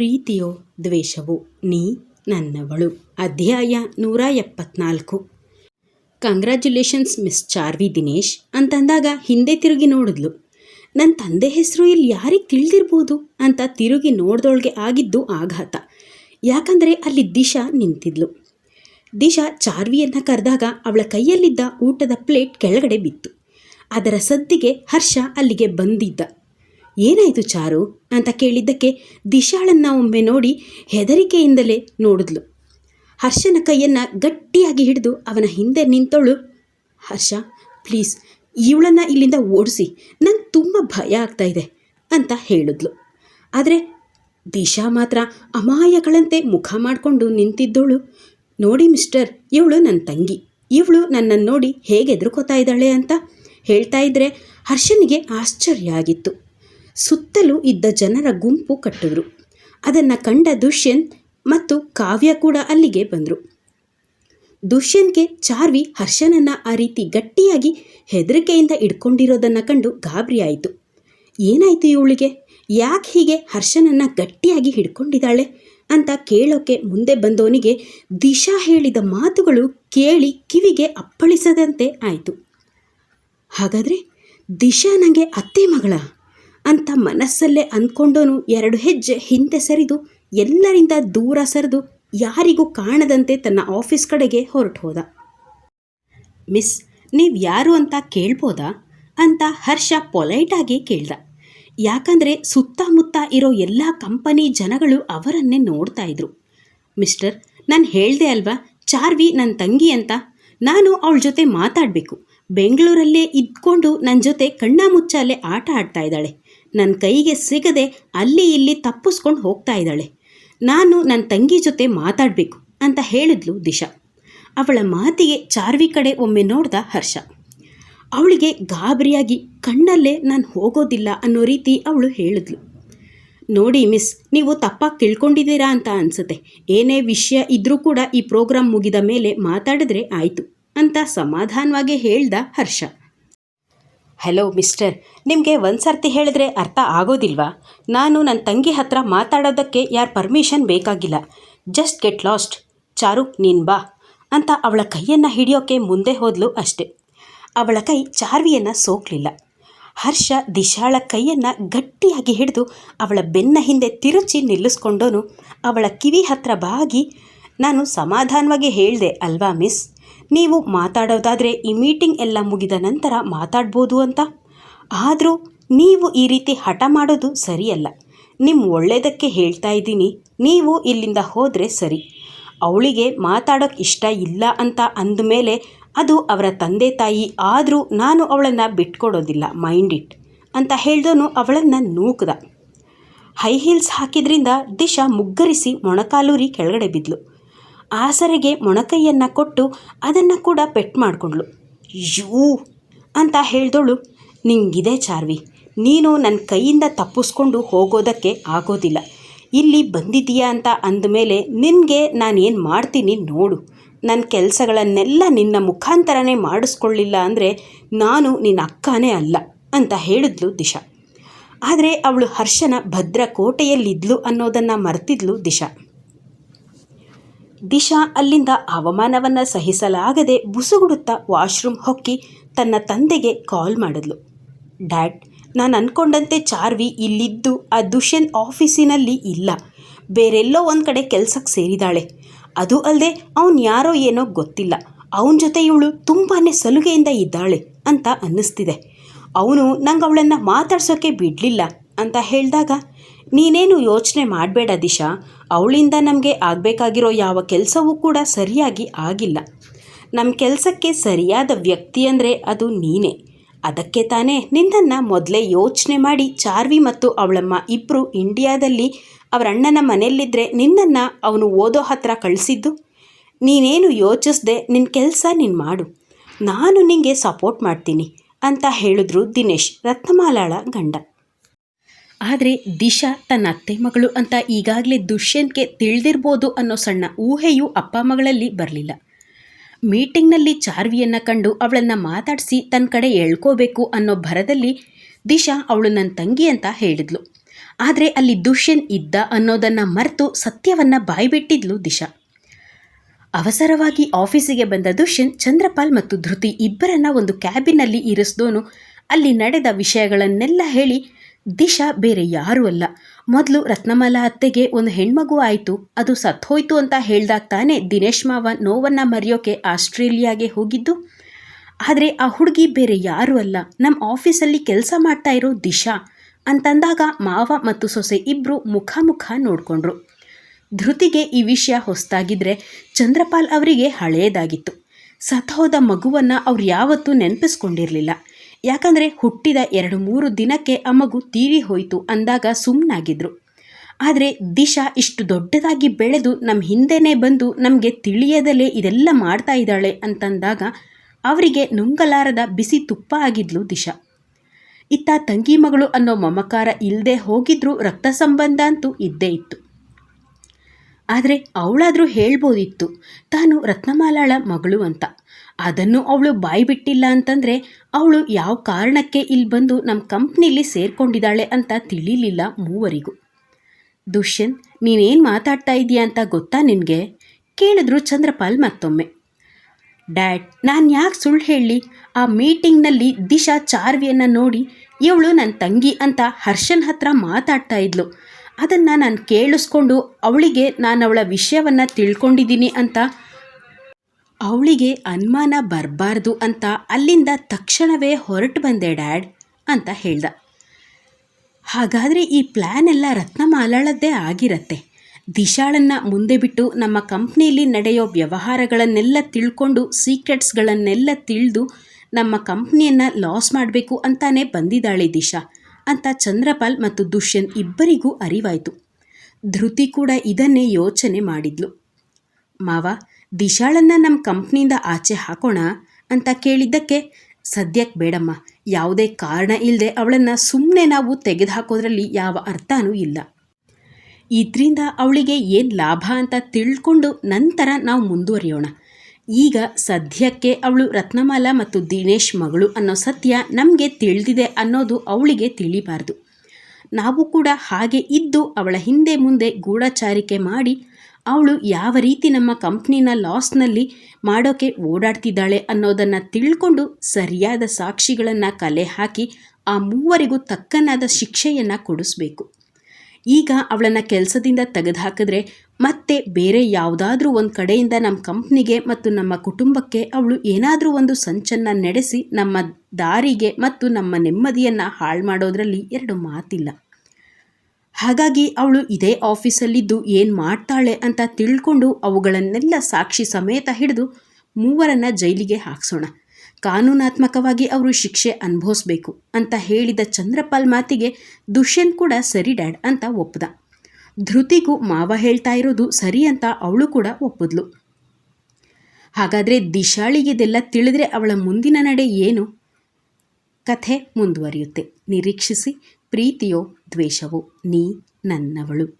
ಪ್ರೀತಿಯೋ ದ್ವೇಷವೋ ನೀ ನನ್ನವಳು. ಅಧ್ಯಾಯ ನೂರ ಎಪ್ಪತ್ನಾಲ್ಕು. Congratulations miss Charvi Dinesh. ಅಂತಂದಾಗ ಹಿಂದೆ ತಿರುಗಿ ನೋಡಿದ್ಲು. ನನ್ನ ತಂದೆ ಹೆಸರು ಇಲ್ಲಿ ಯಾರಿಗೆ ತಿಳಿದಿರ್ಬೋದು ಅಂತ ತಿರುಗಿ ನೋಡ್ದೊಳಗೆ ಆಗಿದ್ದು ಆಘಾತ. ಯಾಕಂದರೆ ಅಲ್ಲಿ ದಿಶಾ ನಿಂತಿದ್ಲು. ದಿಶಾ ಚಾರ್ವಿಯನ್ನು ಕರೆದಾಗ ಅವಳ ಕೈಯಲ್ಲಿದ್ದ ಊಟದ ಪ್ಲೇಟ್ ಕೆಳಗಡೆ ಬಿತ್ತು. ಅದರ ಸದ್ದಿಗೆ ಹರ್ಷ ಅಲ್ಲಿಗೆ ಬಂದಿದ್ದ. ಏನಾಯಿತು ಚಾರು ಅಂತ ಕೇಳಿದ್ದಕ್ಕೆ ದಿಶಾಳನ್ನ ಒಮ್ಮೆ ನೋಡಿ ಹೆದರಿಕೆಯಿಂದಲೇ ನೋಡಿದ್ಲು. ಹರ್ಷನ ಕೈಯನ್ನು ಗಟ್ಟಿಯಾಗಿ ಹಿಡಿದು ಅವನ ಹಿಂದೆ ನಿಂತವಳು ಹರ್ಷ, ಪ್ಲೀಸ್, ಇವಳನ್ನು ಇಲ್ಲಿಂದ ಓಡಿಸಿ. ನಂಗೆ ತುಂಬ ಭಯ ಆಗ್ತಾ ಇದೆ, ಅಂತ ಹೇಳಿದ್ಲು. ಆದರೆ ದಿಶಾ ಮಾತ್ರ ಅಮಾಯಗಳಂತೆ ಮುಖ ಮಾಡಿಕೊಂಡು ನಿಂತಿದ್ದವಳು ನೋಡಿ ಮಿಸ್ಟರ್, ಇವಳು ನನ್ನ ತಂಗಿ. ಇವಳು ನನ್ನನ್ನು ನೋಡಿ ಹೇಗೆ ಎದುರ್ಕೋತಾ ಇದ್ದಾಳೆ ಅಂತ ಹೇಳ್ತಾ ಇದ್ದರೆ ಹರ್ಷನಿಗೆ ಆಶ್ಚರ್ಯ ಆಗಿತ್ತು. ಸುತ್ತಲೂ ಇದ್ದ ಜನರ ಗುಂಪು ಕಟ್ಟಿದ್ರು. ಅದನ್ನು ಕಂಡ ದುಷ್ಯಂತ್ ಮತ್ತು ಕಾವ್ಯ ಕೂಡ ಅಲ್ಲಿಗೆ ಬಂದರು. ದುಷ್ಯಂತ್ಗೆ ಚಾರ್ವಿ ಹರ್ಷನನ್ನು ಆ ರೀತಿ ಗಟ್ಟಿಯಾಗಿ ಹೆದರಿಕೆಯಿಂದ ಇಡ್ಕೊಂಡಿರೋದನ್ನು ಕಂಡು ಗಾಬರಿಯಾಯಿತು ಏನಾಯಿತು ಇವಳಿಗೆ? ಯಾಕೆ ಹೀಗೆ ಹರ್ಷನನ್ನು ಗಟ್ಟಿಯಾಗಿ ಹಿಡ್ಕೊಂಡಿದ್ದಾಳೆ ಅಂತ ಕೇಳೋಕೆ ಮುಂದೆ ಬಂದವನಿಗೆ ದಿಶಾ ಹೇಳಿದ ಮಾತುಗಳು ಕೇಳಿ ಕಿವಿಗೆ ಅಪ್ಪಳಿಸದಂತೆ ಆಯಿತು. ಹಾಗಾದರೆ ದಿಶಾ ನನಗೆ ಅತ್ತೆ ಮಗಳ? ಅಂತ ಮನಸ್ಸಲ್ಲೇ ಅಂದ್ಕೊಂಡೋನು ಎರಡು ಹೆಜ್ಜೆ ಹಿಂದೆ ಸರಿದು ಎಲ್ಲರಿಂದ ದೂರ ಸರಿದು ಯಾರಿಗೂ ಕಾಣದಂತೆ ತನ್ನ ಆಫೀಸ್ ಕಡೆಗೆ ಹೊರಟು ಹೋದ. ಮಿಸ್, ನೀವು ಯಾರು ಅಂತ ಕೇಳ್ಬೋದಾ? ಅಂತ ಹರ್ಷ ಪೊಲೈಟಾಗಿ ಕೇಳ್ದ. ಯಾಕಂದರೆ ಸುತ್ತಮುತ್ತ ಇರೋ ಎಲ್ಲ ಕಂಪನಿ ಜನಗಳು ಅವರನ್ನೇ ನೋಡ್ತಾ ಇದ್ರು. ಮಿಸ್ಟರ್, ನಾನು ಹೇಳ್ದೆ ಅಲ್ವಾ, ಚಾರ್ವಿ ನನ್ನ ತಂಗಿ ಅಂತ. ನಾನು ಅವಳ ಜೊತೆ ಮಾತಾಡಬೇಕು. ಬೆಂಗಳೂರಲ್ಲೇ ಇದ್ಕೊಂಡು ನನ್ನ ಜೊತೆ ಕಣ್ಣ ಮುಚ್ಚಾಲೆ ಆಟ ಆಡ್ತಾ ಇದ್ದಾಳೆ. ನನ್ನ ಕೈಗೆ ಸಿಗದೆ ಅಲ್ಲಿ ಇಲ್ಲಿ ತಪ್ಪಿಸ್ಕೊಂಡು ಹೋಗ್ತಾ ಇದ್ದಾಳೆ. ನಾನು ನನ್ನ ತಂಗಿ ಜೊತೆ ಮಾತಾಡಬೇಕು ಅಂತ ಹೇಳಿದ್ಲು ದಿಶಾ. ಅವಳ ಮಾತಿಗೆ ಚಾರ್ವಿ ಕಡೆ ಒಮ್ಮೆ ನೋಡ್ದ ಹರ್ಷ. ಅವಳಿಗೆ ಗಾಬರಿಯಾಗಿ ಕಣ್ಣಲ್ಲೇ ನಾನು ಹೋಗೋದಿಲ್ಲ ಅನ್ನೋ ರೀತಿ ಅವಳು ಹೇಳಿದ್ಲು. ನೋಡಿ ಮಿಸ್, ನೀವು ತಪ್ಪಾಗಿ ತಿಳ್ಕೊಂಡಿದ್ದೀರಾ ಅಂತ ಅನಿಸುತ್ತೆ. ಏನೇ ವಿಷಯ ಇದ್ದರೂ ಕೂಡ ಈ ಪ್ರೋಗ್ರಾಮ್ ಮುಗಿದ ಮೇಲೆ ಮಾತಾಡಿದ್ರೆ ಆಯಿತು ಅಂತ ಸಮಾಧಾನವಾಗಿ ಹೇಳ್ದ ಹರ್ಷ. ಹಲೋ ಮಿಸ್ಟರ್, ನಿಮಗೆ ಒಂದು ಸರ್ತಿ ಹೇಳಿದ್ರೆ ಅರ್ಥ ಆಗೋದಿಲ್ವಾ? ನಾನು ನನ್ನ ತಂಗಿ ಹತ್ರ ಮಾತಾಡೋದಕ್ಕೆ ಯಾರ ಪರ್ಮಿಷನ್ ಬೇಕಾಗಿಲ್ಲ. Just get lost. ಚಾರು, ನೀನು ಬಾ ಅಂತ ಅವಳ ಕೈಯನ್ನು ಹಿಡಿಯೋಕೆ ಮುಂದೆ ಹೋದಲು ಅಷ್ಟೆ. ಅವಳ ಕೈ ಚಾರ್ವಿಯನ್ನು ಸೋಕಲಿಲ್ಲ. ಹರ್ಷ ದಿಶಾಳ ಕೈಯನ್ನು ಗಟ್ಟಿಯಾಗಿ ಹಿಡಿದು ಅವಳ ಬೆನ್ನ ಹಿಂದೆ ತಿರುಚಿ ನಿಲ್ಲಿಸ್ಕೊಂಡೋನು. ಅವಳ ಕಿವಿ ಹತ್ರ ಬಾಗಿ, ನಾನು ಸಮಾಧಾನವಾಗಿ ಹೇಳಿದೆ ಅಲ್ವಾ ಮಿಸ್? ನೀವು ಮಾತಾಡೋದಾದರೆ ಈ ಮೀಟಿಂಗ್ ಎಲ್ಲ ಮುಗಿದ ನಂತರ ಮಾತಾಡ್ಬೋದು ಅಂತ. ಆದರೂ ನೀವು ಈ ರೀತಿ ಹಠ ಮಾಡೋದು ಸರಿಯಲ್ಲ. ನಿಮ್ಮ ಒಳ್ಳೆಯದಕ್ಕೆ ಹೇಳ್ತಾ ಇದ್ದೀನಿ. ನೀವು ಇಲ್ಲಿಂದ ಹೋದರೆ ಸರಿ. ಅವಳಿಗೆ ಮಾತಾಡೋಕ್ಕೆ ಇಷ್ಟ ಇಲ್ಲ ಅಂತ ಅಂದಮೇಲೆ ಅದು ಅವರ ತಂದೆ ತಾಯಿ, ಆದರೂ ನಾನು ಅವಳನ್ನು ಬಿಟ್ಕೊಡೋದಿಲ್ಲ, ಮೈಂಡ್ ಇಟ್ ಅಂತ ಹೇಳ್ದೋನು ಅವಳನ್ನು ನೂಕ್ದ. ಹೈ ಹೀಲ್ಸ್ ಹಾಕಿದ್ರಿಂದ ದಿಶಾ ಮುಗ್ಗರಿಸಿ ಮೊಣಕಾಲೂರಿ ಕೆಳಗಡೆ ಬಿದ್ಲು. ಆಸರೆಗೆ ಮೊಣಕೈಯನ್ನು ಕೊಟ್ಟು ಅದನ್ನು ಕೂಡ ಪೆಟ್ ಮಾಡಿಕೊಂಡ್ಳು. ಯೂ ಅಂತ ಹೇಳ್ದವಳು ನಿಂಗಿದೆ ಚಾರ್ವಿ. ನೀನು ನನ್ನ ಕೈಯಿಂದ ತಪ್ಪಿಸ್ಕೊಂಡು ಹೋಗೋದಕ್ಕೆ ಆಗೋದಿಲ್ಲ. ಇಲ್ಲಿ ಬಂದಿದ್ದೀಯಾ ಅಂತ ಅಂದಮೇಲೆ ನಿನಗೆ ನಾನೇನು ಮಾಡ್ತೀನಿ ನೋಡು. ನನ್ನ ಕೆಲಸಗಳನ್ನೆಲ್ಲ ನಿನ್ನ ಮುಖಾಂತರನೇ ಮಾಡಿಸ್ಕೊಳ್ಳಿಲ್ಲ ಅಂದರೆ ನಾನು ನಿನ್ನ ಅಕ್ಕನೇ ಅಲ್ಲ, ಅಂತ ಹೇಳಿದ್ಲು ದಿಶಾ. ಆದರೆ ಅವಳು ಹರ್ಷನ ಭದ್ರ ಕೋಟೆಯಲ್ಲಿದ್ಲು ಅನ್ನೋದನ್ನು ಮರ್ತಿದ್ಲು ದಿಶಾ. ದಿಶಾ ಅಲ್ಲಿಂದ ಅವಮಾನವನ್ನು ಸಹಿಸಲಾಗದೆ ಬುಸುಗುಡುತ್ತಾ ವಾಶ್ರೂಮ್ ಹೊಕ್ಕಿ ತನ್ನ ತಂದೆಗೆ ಕಾಲ್ ಮಾಡಿದ್ಲು. ಡ್ಯಾಡ್, ನಾನು ಅಂದ್ಕೊಂಡಂತೆ ಚಾರ್ವಿ ಇಲ್ಲಿದ್ದು ಆ ದುಷ್ಯಂತ್ ಆಫೀಸಿನಲ್ಲಿ ಇಲ್ಲ. ಬೇರೆಲ್ಲೋ ಒಂದು ಕಡೆ ಕೆಲಸಕ್ಕೆ ಸೇರಿದಾಳೆ. ಅದು ಅಲ್ಲದೆ ಅವನು ಯಾರೋ ಏನೋ ಗೊತ್ತಿಲ್ಲ. ಅವನ ಜೊತೆ ಇವಳು ತುಂಬಾ ಸಲುಗೆಯಿಂದ ಇದ್ದಾಳೆ ಅಂತ ಅನ್ನಿಸ್ತಿದೆ. ಅವನು ನಂಗೆ ಅವಳನ್ನು ಮಾತಾಡ್ಸೋಕ್ಕೆ ಬಿಡಲಿಲ್ಲ ಅಂತ ಹೇಳಿದಾಗ ನೀನೇನು ಯೋಚನೆ ಮಾಡಬೇಡ ದಿಶಾ. ಅವಳಿಂದ ನಮಗೆ ಆಗಬೇಕಾಗಿರೋ ಯಾವ ಕೆಲಸವೂ ಕೂಡ ಸರಿಯಾಗಿ ಆಗಿಲ್ಲ. ನಮ್ಮ ಕೆಲಸಕ್ಕೆ ಸರಿಯಾದ ವ್ಯಕ್ತಿ ಅಂದರೆ ಅದು ನೀನೇ. ಅದಕ್ಕೆ ತಾನೇ ನಿನ್ನನ್ನು ಮೊದಲೇ ಯೋಚನೆ ಮಾಡಿ ಚಾರ್ವಿ ಮತ್ತು ಅವಳಮ್ಮ ಇಬ್ಬರು ಇಂಡಿಯಾದಲ್ಲಿ ಅವರ ಅಣ್ಣನ ಮನೆಯಲ್ಲಿದ್ದರೆ ನಿನ್ನನ್ನು ಅವನು ಓದೋ ಹತ್ರ ಕಳಿಸಿದ್ದು? ನೀನೇನು ಯೋಚಿಸ್ದೆ ನಿನ್ನ ಕೆಲಸ ನೀನು ಮಾಡು. ನಾನು ನಿನಗೆ ಸಪೋರ್ಟ್ ಮಾಡ್ತೀನಿ, ಅಂತ ಹೇಳಿದ್ರು ದಿನೇಶ್, ರತ್ನಮಾಲಾಳ ಗಂಡ. ಆದರೆ ದಿಶಾ ತನ್ನ ಅತ್ತೆ ಮಗಳು ಅಂತ ಈಗಾಗಲೇ ದುಷ್ಯಂತ್ಗೆ ತಿಳಿದಿರ್ಬೋದು ಅನ್ನೋ ಸಣ್ಣ ಊಹೆಯು ಅಪ್ಪ ಮಗಳಲ್ಲಿ ಬರಲಿಲ್ಲ. ಮೀಟಿಂಗ್ನಲ್ಲಿ ಚಾರ್ವಿಯನ್ನು ಕಂಡು ಅವಳನ್ನು ಮಾತಾಡಿಸಿ ತನ್ನ ಕಡೆ ಎಳ್ಕೋಬೇಕು ಅನ್ನೋ ಭರದಲ್ಲಿ ದಿಶಾ ಅವಳು ನನ್ನ ತಂಗಿ ಅಂತ ಹೇಳಿದ್ಲು. ಆದರೆ ಅಲ್ಲಿ ದುಷ್ಯನ್ ಇದ್ದ ಅನ್ನೋದನ್ನು ಮರೆತು ಸತ್ಯವನ್ನು ಬಾಯ್ಬಿಟ್ಟಿದ್ಲು ದಿಶಾ. ಅವಸರವಾಗಿ ಆಫೀಸಿಗೆ ಬಂದ ದುಷ್ಯನ್ ಚಂದ್ರಪಾಲ್ ಮತ್ತು ಧೃತಿ ಇಬ್ಬರನ್ನ ಒಂದು ಕ್ಯಾಬಿನಲ್ಲಿ ಇರಿಸ್ದೋನು ಅಲ್ಲಿ ನಡೆದ ವಿಷಯಗಳನ್ನೆಲ್ಲ ಹೇಳಿ ದಿಶಾ ಬೇರೆ ಯಾರೂ ಅಲ್ಲ. ಮೊದಲು ರತ್ನಮಾಲಾ ಅತ್ತೆಗೆ ಒಂದು ಹೆಣ್ಮಗು ಆಯಿತು. ಅದು ಸತ್ತೋಯ್ತು ಅಂತ ಹೇಳ್ದಾಗ ತಾನೇ ದಿನೇಶ್ ಮಾವ ನೋವನ್ನು ಮರೆಯೋಕೆ ಆಸ್ಟ್ರೇಲಿಯಾಗೆ ಹೋಗಿದ್ದು? ಆದರೆ ಆ ಹುಡುಗಿ ಬೇರೆ ಯಾರೂ ಅಲ್ಲ. ನಮ್ಮ ಆಫೀಸಲ್ಲಿ ಕೆಲಸ ಮಾಡ್ತಾ ಇರೋ ದಿಶಾ ಅಂತಂದಾಗ ಮಾವ ಮತ್ತು ಸೊಸೆ ಇಬ್ಬರು ಮುಖಾಮುಖ ನೋಡಿಕೊಂಡ್ರು. ಧೃತಿಗೆ ಈ ವಿಷಯ ಹೊಸದಾಗಿದ್ದರೆ ಚಂದ್ರಪಾಲ್ ಅವರಿಗೆ ಹಳೆಯದಾಗಿತ್ತು ಸತ್ತೋದ ಮಗುವನ್ನು ಅವ್ರು ಯಾವತ್ತೂ ನೆನಪಿಸ್ಕೊಂಡಿರಲಿಲ್ಲ. ಯಾಕಂದರೆ ಹುಟ್ಟಿದ ಎರಡು ಮೂರು ದಿನಕ್ಕೆ ಆ ಮಗು ತೀರಿ ಹೋಯಿತು ಅಂದಾಗ ಸುಮ್ಮನಾಗಿದ್ರು ಆದರೆ ದಿಶಾ ಇಷ್ಟು ದೊಡ್ಡದಾಗಿ ಬೆಳೆದು ನಮ್ಮ ಹಿಂದೆನೇ ಬಂದು ನಮಗೆ ತಿಳಿಯದಲೇ ಇದೆಲ್ಲ ಮಾಡ್ತಾ ಇದ್ದಾಳೆ ಅಂತಂದಾಗ ಅವರಿಗೆ ನುಂಗಲಾರದ ಬಿಸಿ ತುಪ್ಪ ಆಗಿದ್ಲು ದಿಶಾ. ಇತ್ತ ತಂಗಿ ಮಗಳು ಅನ್ನೋ ಮಮಕಾರ ಇಲ್ಲದೆ ಹೋಗಿದ್ರೂ ರಕ್ತ ಸಂಬಂಧ ಅಂತೂ ಇದ್ದೇ ಇತ್ತು. ಆದರೆ ಅವಳಾದರೂ ಹೇಳ್ಬೋದಿತ್ತು, ತಾನು ರತ್ನಮಾಲಾಳ ಮಗಳು ಅಂತ. ಅದನ್ನು ಅವಳು ಬಾಯಿ ಬಿಟ್ಟಿಲ್ಲ ಅಂತಂದರೆ ಅವಳು ಯಾವ ಕಾರಣಕ್ಕೆ ಇಲ್ಲಿ ಬಂದು ನಮ್ಮ ಕಂಪ್ನಿಲಿ ಸೇರ್ಕೊಂಡಿದ್ದಾಳೆ ಅಂತ ತಿಳಿಲಿಲ್ಲ ಮೂವರಿಗೂ. ದುಷ್ಯಂತ್, ನೀನೇನು ಮಾತಾಡ್ತಾ ಇದ್ದೀಯ ಅಂತ ಗೊತ್ತಾ ನಿನಗೆ? ಕೇಳಿದ್ರು ಚಂದ್ರಪಾಲ್ ಮತ್ತೊಮ್ಮೆ. ಡ್ಯಾಡ್, ನಾನು ಯಾಕೆ ಸುಳ್ಳು ಹೇಳಿ? ಆ ಮೀಟಿಂಗ್ನಲ್ಲಿ ದಿಶಾ ಚಾರ್ವಿಯನ್ನು ನೋಡಿ ಇವಳು ನನ್ನ ತಂಗಿ ಅಂತ ಹರ್ಷನ್ ಹತ್ರ ಮಾತಾಡ್ತಾ ಇದ್ಲು. ಅದನ್ನು ನಾನು ಕೇಳಿಸ್ಕೊಂಡು ಅವಳಿಗೆ ನಾನು ಅವಳ ವಿಷಯವನ್ನು ತಿಳ್ಕೊಂಡಿದ್ದೀನಿ ಅಂತ ಅವಳಿಗೆ ಅನುಮಾನ ಬರಬಾರ್ದು ಅಂತ ಅಲ್ಲಿಂದ ತಕ್ಷಣವೇ ಹೊರಟು ಬಂದೆ, ಡ್ಯಾಡ್, ಅಂತ ಹೇಳ್ದ. ಹಾಗಾದರೆ ಈ ಪ್ಲ್ಯಾನ್ ಎಲ್ಲ ರತ್ನಮಾಲಾಳದ್ದೇ ಆಗಿರತ್ತೆ. ದಿಶಾಳನ್ನು ಮುಂದೆ ಬಿಟ್ಟು ನಮ್ಮ ಕಂಪ್ನಿಯಲ್ಲಿ ನಡೆಯೋ ವ್ಯವಹಾರಗಳನ್ನೆಲ್ಲ ತಿಳ್ಕೊಂಡು ಸೀಕ್ರೆಟ್ಸ್ಗಳನ್ನೆಲ್ಲ ತಿಳಿದು ನಮ್ಮ ಕಂಪ್ನಿಯನ್ನು ಲಾಸ್ ಮಾಡಬೇಕು ಅಂತಾನೆ ಬಂದಿದ್ದಾಳೆ ದಿಶಾ ಅಂತ ಚಂದ್ರಪಾಲ್ ಮತ್ತು ದುಷ್ಯನ್ ಇಬ್ಬರಿಗೂ ಅರಿವಾಯಿತು. ಧೃತಿ ಕೂಡ ಇದನ್ನೇ ಯೋಚನೆ ಮಾಡಿದ್ಲು. ಮಾವ ದಿಶಾಳನ್ನು ನಮ್ಮ ಕಂಪ್ನಿಯಿಂದ ಆಚೆ ಹಾಕೋಣ ಅಂತ ಕೇಳಿದ್ದಕ್ಕೆ ಸದ್ಯಕ್ಕೆ ಬೇಡಮ್ಮ, ಯಾವುದೇ ಕಾರಣ ಇಲ್ಲದೆ ಅವಳನ್ನು ಸುಮ್ಮನೆ ನಾವು ತೆಗೆದುಹಾಕೋದ್ರಲ್ಲಿ ಯಾವ ಅರ್ಥನೂ ಇಲ್ಲ. ಇದರಿಂದ ಅವಳಿಗೆ ಏನು ಲಾಭ ಅಂತ ತಿಳ್ಕೊಂಡು ನಂತರ ನಾವು ಮುಂದುವರಿಯೋಣ. ಈಗ ಸದ್ಯಕ್ಕೆ ಅವಳು ರತ್ನಮಾಲಾ ಮತ್ತು ದಿನೇಶ್ ಮಗಳು ಅನ್ನೋ ಸತ್ಯ ನಮಗೆ ತಿಳಿದಿದೆ ಅನ್ನೋದು ಅವಳಿಗೆ ತಿಳಿಬಾರ್ದು. ನಾವು ಕೂಡ ಹಾಗೆ ಇದ್ದು ಅವಳ ಹಿಂದೆ ಮುಂದೆ ಗೂಢಚಾರಿಕೆ ಮಾಡಿ ಅವಳು ಯಾವ ರೀತಿ ನಮ್ಮ ಕಂಪ್ನಿನ ಲಾಸ್ನಲ್ಲಿ ಮಾಡೋಕೆ ಓಡಾಡ್ತಿದ್ದಾಳೆ ಅನ್ನೋದನ್ನು ತಿಳ್ಕೊಂಡು ಸರಿಯಾದ ಸಾಕ್ಷಿಗಳನ್ನು ಕಲೆ ಹಾಕಿ ಆ ಮೂವರಿಗೂ ತಕ್ಕನಾದ ಶಿಕ್ಷೆಯನ್ನು ಕೊಡಿಸ್ಬೇಕು. ಈಗ ಅವಳನ್ನು ಕೆಲಸದಿಂದ ತೆಗೆದುಹಾಕಿದ್ರೆ ಮತ್ತೆ ಬೇರೆ ಯಾವುದಾದ್ರೂ ಒಂದು ಕಡೆಯಿಂದ ನಮ್ಮ ಕಂಪ್ನಿಗೆ ಮತ್ತು ನಮ್ಮ ಕುಟುಂಬಕ್ಕೆ ಅವಳು ಏನಾದರೂ ಒಂದು ಸಂಚನ್ನು ನಡೆಸಿ ನಮ್ಮ ದಾರಿಗೆ ಮತ್ತು ನಮ್ಮ ನೆಮ್ಮದಿಯನ್ನು ಹಾಳು ಮಾಡೋದರಲ್ಲಿ ಎರಡು ಮಾತಿಲ್ಲ. ಹಾಗಾಗಿ ಅವಳು ಇದೇ ಆಫೀಸಲ್ಲಿದ್ದು ಏನು ಮಾಡ್ತಾಳೆ ಅಂತ ತಿಳ್ಕೊಂಡು ಅವುಗಳನ್ನೆಲ್ಲ ಸಾಕ್ಷಿ ಸಮೇತ ಹಿಡಿದು ಮೂವರನ್ನು ಜೈಲಿಗೆ ಹಾಕ್ಸೋಣ. ಕಾನೂನಾತ್ಮಕವಾಗಿ ಅವರು ಶಿಕ್ಷೆ ಅನುಭವಿಸ್ಬೇಕು ಅಂತ ಹೇಳಿದ ಚಂದ್ರಪಾಲ್ ಮಾತಿಗೆ ದುಷ್ಯಂತ್ ಕೂಡ ಸರಿ ಡ್ಯಾಡ್ ಅಂತ ಒಪ್ಪದ. ಧೃತಿಗೂ ಮಾವ ಹೇಳ್ತಾ ಇರೋದು ಸರಿ ಅಂತ ಅವಳು ಕೂಡ ಒಪ್ಪಿದ್ಲು. ಹಾಗಾದರೆ ದಿಶಾಳಿಗಿದೆಲ್ಲ ತಿಳಿದ್ರೆ ಅವಳ ಮುಂದಿನ ನಡೆ ಏನು? ಕಥೆ ಮುಂದುವರಿಯುತ್ತೆ. ನಿರೀಕ್ಷಿಸಿ ಪ್ರೀತಿಯೋ ದ್ವೇಷವೋ ನೀ ನನ್ನವಳು.